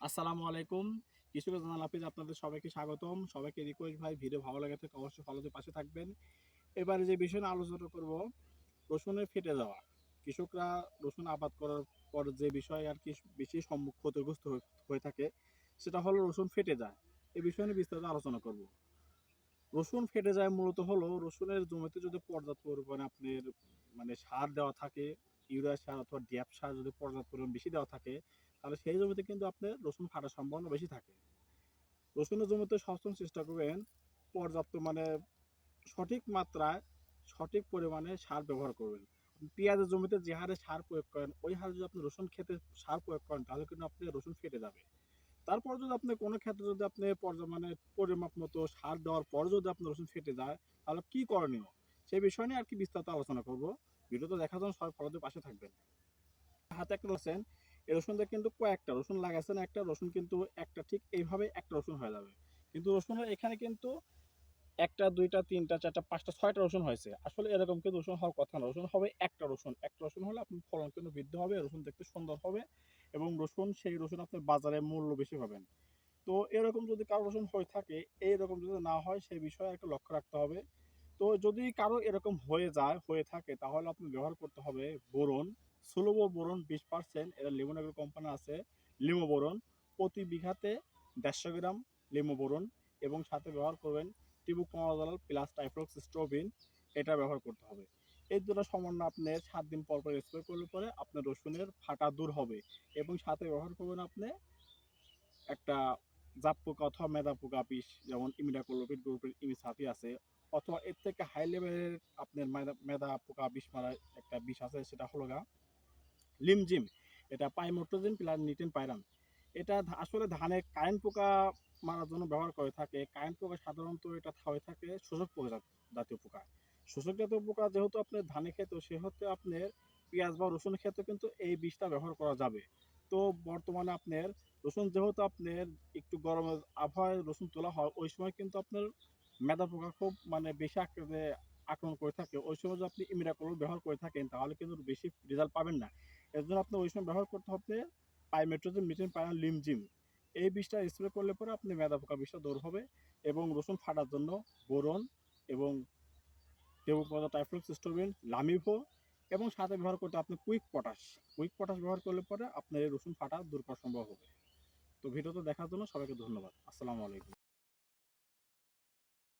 আসসালামু আলাইকুম। কৃষকের জানাল হাফিজ, আপনাদের সবাইকে স্বাগতম। সবাইকে রিকোয়েস্ট ভাই, ভিডিও ভালো লাগে থাকে অবশ্যই ফলোতে পাশে থাকবেন। এবারে যে বিষয় নিয়ে আলোচনা করব, রসুনের ফেটে যাওয়া। কৃষকরা রসুন আবাদ করার পর যে বিষয় আর কি বেশি সম্মুখ ক্ষতিগ্রস্ত হয়ে- থাকে, সেটা হলো রসুন ফেটে যায়। এই বিষয় নিয়ে বিস্তারিত আলোচনা করব। রসুন ফেটে যায় মূলত হলো, রসুনের জমিতে যদি পর্যাপ্ত পরিমাণে আপনার মানে সার দেওয়া থাকে, ইউরিয়া সার অথবা ড্যাপ সার যদি পর্যাপ্ত পরিমাণ বেশি দেওয়া থাকে তাহলে সেই জমিতে কিন্তু আপনার রসুন ফাটার সম্ভাবনা বেশি থাকে। রসুনের জমিতে সবসময় চেষ্টা করবেন, পর্যাপ্ত মানে সঠিক মাত্রায় সঠিক পরিমাণে সার ব্যবহার করবেন। পেঁয়াজের জমিতে যে হারে সার প্রয়োগ করেন, ওই হারে যদি আপনি রসুন খেতে সার প্রয়োগ করেন, তাহলে কিন্তু আপনি রসুন ফেটে যাবে। তারপর যদি আপনি কোনো ক্ষেত্রে যদি আপনি মানে পরিমাপ মতো সার দেওয়ার পর যদি আপনার রসুন ফেটে যায়, তাহলে কি করণীয়? সেই বিষয় নিয়ে আর কি বিস্তারিত আলোচনা করব। ভিডিওতে দেখার জন্য সবাই ফলোতে পাশে থাকবেন। হাতে একটা রসুন এই রসুনটা কিন্তু কয়েকটা, রসুন লাগাইছেন একটা, রসুন কিন্তু একটা, ঠিক এইভাবে একটা রসুন হয়ে যাবে। কিন্তু রসুনের এখানে কিন্তু একটা, দুইটা, তিনটা, চারটা, পাঁচটা, ছয়টা রসুন হয়েছে। আসলে এরকম কিন্তু রসুন হওয়ার কথা না। রসুন হবে একটা রসুন। একটা রসুন হলে আপনার ফলন কিন্তু বৃদ্ধি হবে, রসুন দেখতে সুন্দর হবে এবং রসুন, সেই রসুন আপনার বাজারে মূল্য বেশি পাবেন। তো এরকম যদি কারও রসুন হয়ে থাকে, এইরকম যদি না হয়, সেই বিষয়ে একটা লক্ষ্য রাখতে হবে। তো যদি কারও এরকম হয়ে যায়, হয়ে থাকে, তাহলে আপনি ব্যবহার করতে হবে বোরন। সুলভ বোরন বিশ পার্সেন্ট এটা লিমোনাগ্রো কোম্পানি আছে লিমো বোরন। প্রতি বিঘাতে দেড়শো গ্রাম লিমো বোরন এবং সাথে ব্যবহার করবেন টিবু টিবুকমাদাল প্লাস টাইফ্লক্স স্ট্রোবিন এটা ব্যবহার করতে হবে। এই দুটো সমন্বয় আপনি সাত দিন পর পর স্প্রে করলে পরে আপনার রসুনের ফাটা দূর হবে এবং সাথে ব্যবহার করবেন আপনি একটা জাপ পোকা অথবা মেদা পোকা বিষ, যেমন ইমিডাকোলোপিড গ্রুপের ইমিসাপি আছে, অথবা এর থেকে হাই লেভেলের আপনার মেদা মেদা পোকা বিষ মারা একটা বিষ আছে, সেটা হলো গা লিমজিম, এটা পাইমোট্রোজিন প্লাস নিটেন পাইরাম। এটা আসলে ধানে কারেন্ট পোকা মারার জন্য ব্যবহার করে থাকে। কারেন্ট পোকা সাধারণত এটা হয়ে থাকে শোষক পোকা জাতীয় পোকা। শোষক জাতীয় পোকা যেহেতু আপনার ধানে খেত সেহেতু আপনার পেঁয়াজ বা রসুন খেতে কিন্তু এই বিষটা ব্যবহার করা যাবে। তো বর্তমানে আপনার রসুন যেহেতু আপনার একটু গরমের আবহাওয়ায় রসুন তোলা হয়, ওই সময় কিন্তু আপনার মেদা পোকা খুব মানে বেশি আকারে আক্রমণ করে থাকে। ওই সময় যদি আপনি ইমিরাকল ব্যবহার করে থাকেন, তাহলে কিন্তু বেশি রেজাল্ট পাবেন না। এর জন্য আপনি ওই সময় ব্যবহার করতে হবে পাইমেট্রোজিন মিটিন পাইন লিমজিম। এই বিষটা স্প্রে করলে পরে আপনি মেদা পোকা বিষটা দূর হবে এবং রসুন ফাটার জন্য বোরন এবং টেবুপদা টাইফ্লোক্সিস্টোবিন লামিভো এবং সাথে ব্যবহার করতে আপনি কুইক পটাশ। কুইক পটাশ ব্যবহার করলে পরে আপনার এই রসুন ফাটা দূর করা সম্ভব হবে। তো ভিডিওটা দেখার জন্য সবাইকে ধন্যবাদ। আসসালামু আলাইকুম।